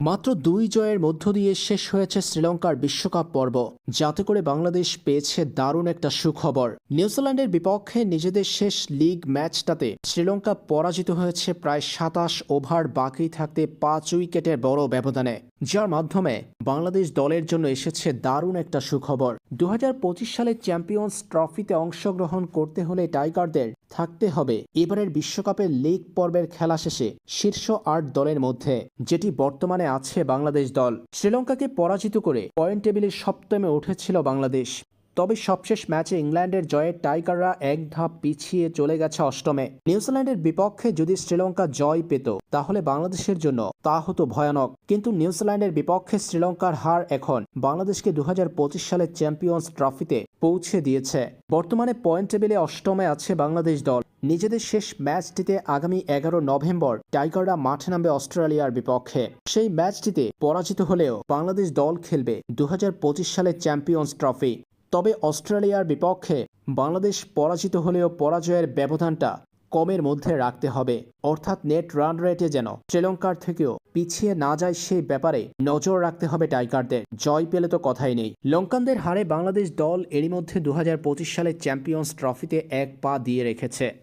মাত্র দুই জয়ের মধ্য দিয়ে শেষ হয়েছে শ্রীলঙ্কার বিশ্বকাপ পর্ব। যাতে করে বাংলাদেশ পেয়েছে দারুণ একটা সুখবর। নিউজিল্যান্ডের বিপক্ষে নিজেদের শেষ লিগ ম্যাচটাতে শ্রীলঙ্কা পরাজিত হয়েছে প্রায় সাতাশ ওভার বাকি থাকতে পাঁচ উইকেটের বড় ব্যবধানে। যার মাধ্যমে বাংলাদেশ দলের জন্য এসেছে দারুণ একটা সুখবর। দু হাজার পঁচিশ সালে চ্যাম্পিয়ন্স ট্রফিতে অংশগ্রহণ করতে হলে টাইগারদের থাকতে হবে। এবারের বিশ্বকাপের লিগ পর্বের খেলা শেষে শীর্ষ আট দলের মধ্যে, যেটি বর্তমানে আছে বাংলাদেশ দল, শ্রীলঙ্কাকে পরাজিত করে পয়েন্ট টেবিলের সপ্তমে উঠেছিল বাংলাদেশ। তবে সবশেষ ম্যাচে ইংল্যান্ডের জয়ে টাইগাররা এক ধাপ পিছিয়ে চলে গেছে অষ্টমে। নিউজিল্যান্ডের বিপক্ষে যদি শ্রীলঙ্কা জয় পেত, তাহলে বাংলাদেশের জন্য তা হতো ভয়ানক। কিন্তু নিউজিল্যান্ডের বিপক্ষে শ্রীলঙ্কার হার এখন বাংলাদেশকে দু হাজার পঁচিশ সালের চ্যাম্পিয়ন্স ট্রফিতে পৌঁছে দিয়েছে। বর্তমানে পয়েন্ট টেবিলে অষ্টমে আছে বাংলাদেশ দল। নিজেদের শেষ ম্যাচটিতে আগামী এগারো নভেম্বর টাইগাররা মাঠে নামবে অস্ট্রেলিয়ার বিপক্ষে। সেই ম্যাচটিতে পরাজিত হলেও বাংলাদেশ দল খেলবে দু সালের চ্যাম্পিয়ন্স ট্রফি। তবে অস্ট্রেলিয়ার বিপক্ষে বাংলাদেশ পরাজিত হলেও পরাজয়ের ব্যবধানটা কমের মধ্যে রাখতে হবে। অর্থাৎ নেট রান রেটে যেন শ্রীলঙ্কার থেকেও পিছিয়ে না যায় সেই ব্যাপারে নজর রাখতে হবে টাইগারদের। জয় পেলে তো কথাই নেই। লঙ্কানদের হারে বাংলাদেশ দল এরই মধ্যে দু সালে চ্যাম্পিয়ন্স ট্রফিতে এক পা দিয়ে রেখেছে।